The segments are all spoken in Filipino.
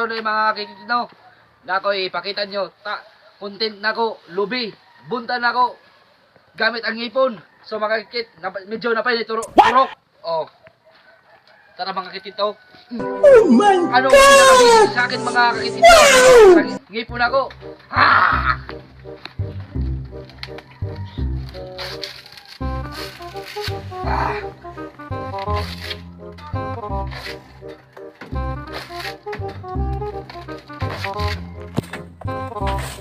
karon na yung mga kikino. Na ako ipakita nyo. Ta, content na ko, lubi. Bunta na ko. Gamit ang ngipon. So mga kikit, na, medyo napay ni turok. Oh. Tara mga kitito. Oh my ano God! sa akin mga kakitito? Sa ngipon ako. Ah!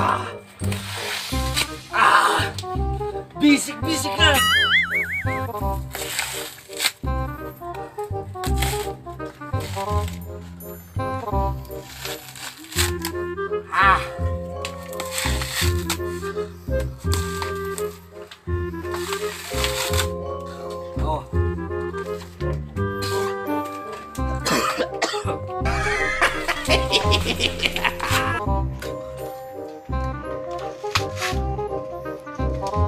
Ah! Bisik, bisik na! Ah! Oh. So,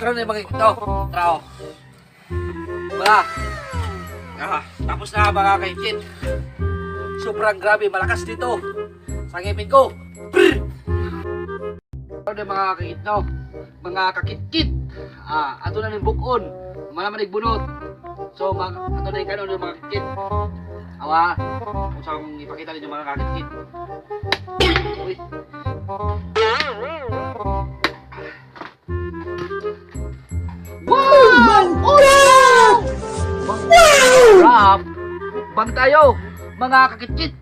karon na yung mga ito. Trao. Wala. Ah, tapos na mga kaikit. Sobrang grabe, malakas dito. Sa ngipin ko. Brr! Karon na mga kaikit no. Mga kakit-kit. Ah, ato na ng bukon. Malaman bunot. So, mga, ato na yung kanon ng mga kakit. Awa, kung saan ipakita ninyo mga kakit-kit. Uy. Wow! Wow! Wow! Rap! Bang tayo, mga kakit-kit!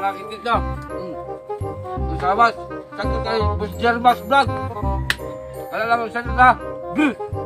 mga. Hmm. Ang sabas, sakit kay Boss Jermas Vlog. Alam lang, sa na. Brr!